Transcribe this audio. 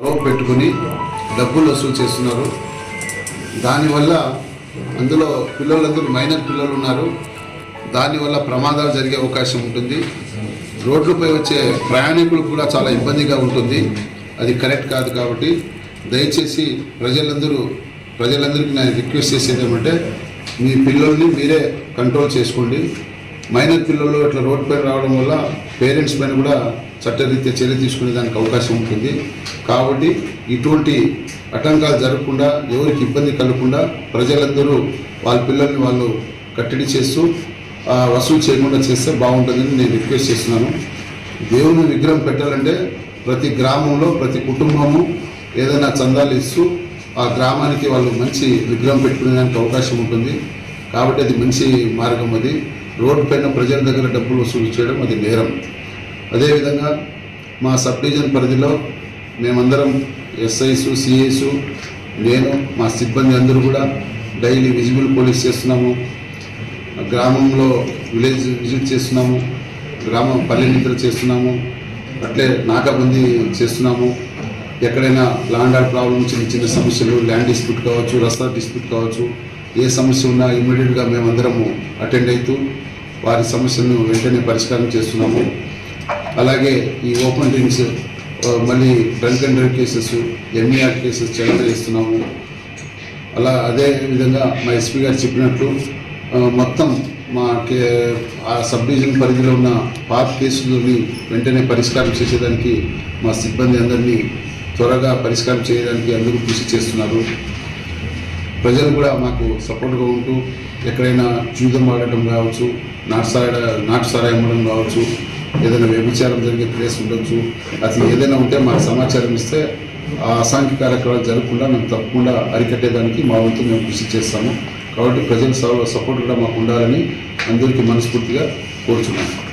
పెట్టుకుని డబ్బులు వసూలు చేస్తున్నారు. దానివల్ల అందులో పిల్లలందరూ మైనర్ పిల్లలు ఉన్నారు. దానివల్ల ప్రమాదాలు జరిగే అవకాశం ఉంటుంది. రోడ్లపై వచ్చే ప్రయాణికులకు కూడా చాలా ఇబ్బందిగా ఉంటుంది. అది కరెక్ట్ కాదు కాబట్టి దయచేసి ప్రజలందరూ ప్రజలందరికీ నేను రిక్వెస్ట్ చేసేది ఏమంటే మీ పిల్లల్ని మీరే కంట్రోల్ చేసుకోండి. మైనర్ పిల్లలు అట్లా రోడ్ పైన రావడం వల్ల పేరెంట్స్ పైన కూడా చట్టరీత్యా చర్య తీసుకునే దానికి అవకాశం ఉంటుంది. కాబట్టి ఇటువంటి ఆటంకాలు జరగకుండా ఎవరికి ఇబ్బంది కలగకుండా ప్రజలందరూ వాళ్ళ పిల్లల్ని వాళ్ళు కట్టడి చేస్తూ వసూలు చేయకుండా చేస్తే బాగుంటుందని నేను రిక్వెస్ట్ చేస్తున్నాను. దేవుని విగ్రహం పెట్టాలంటే ప్రతి గ్రామంలో ప్రతి కుటుంబము ఏదైనా చందాలు ఇస్తూ ఆ గ్రామానికి వాళ్ళు మంచి విగ్రహం పెట్టుకునేదానికి అవకాశం ఉంటుంది. కాబట్టి అది మంచి మార్గం అది. రోడ్డు పైన ప్రజల దగ్గర డబ్బులు వసూలు చేయడం అది నేరం. అదేవిధంగా మా సబ్ డివిజన్ పరిధిలో మేమందరం ఎస్ఐస్ సిఐస్ నేను మా సిబ్బంది అందరూ కూడా డైలీ విజిబుల్ పోలీస్ చేస్తున్నాము. గ్రామంలో విలేజ్ విజిట్ చేస్తున్నాము. గ్రామం పల్లె నిద్ర చేస్తున్నాము. అట్లే నాకాబందీ చేస్తున్నాము. ఎక్కడైనా ల్యాండ్ ఆర్డ్ ప్రాబ్లం చిన్న చిన్న సమస్యలు ల్యాండ్ డిస్ప్యూట్ కావచ్చు రస్తా డిస్ప్యూట్ కావచ్చు ఏ సమస్య ఉన్నా ఇమ్మీడియట్గా మేమందరము అటెండ్ అవుతూ వారి సమస్యలను వెంటనే పరిష్కారం చేస్తున్నాము. అలాగే ఈ ఓపెన్ డ్రింక్స్ మళ్ళీ drunk and drive cases MER cases చెల్లర చేస్తున్నాము. అలా అదే విధంగా మా ఎస్పీ గారు చెప్పినట్లు మొత్తం మా కే ఆ సబ్ డివిజన్ పరిధిలో ఉన్న పాత కేసులని వెంటనే పరిష్కారం చేసేదానికి మా సిబ్బంది అందరినీ త్వరగా పరిష్కారం చేయడానికి అందరూ కృషి చేస్తున్నారు. ప్రజలు కూడా మాకు సపోర్ట్గా ఉంటూ ఎక్కడైనా జూదం ఆడటం కావచ్చు నాటుసార నాటుసారా అమ్మడం కావచ్చు ఏదైనా వ్యభిచారం జరిగే ప్లేస్ ఉండొచ్చు అది ఏదైనా ఉంటే మాకు సమాచారం ఇస్తే ఆ అసాంఖ్య కార్యక్రమాలు జరగకుండా మేము తప్పకుండా అరికట్టేదానికి మా వంతు మేము కృషి చేస్తాము. కాబట్టి ప్రజల సపోర్ట్ కూడా మాకు ఉండాలని అందరికీ మనస్ఫూర్తిగా కోరుచున్నాను.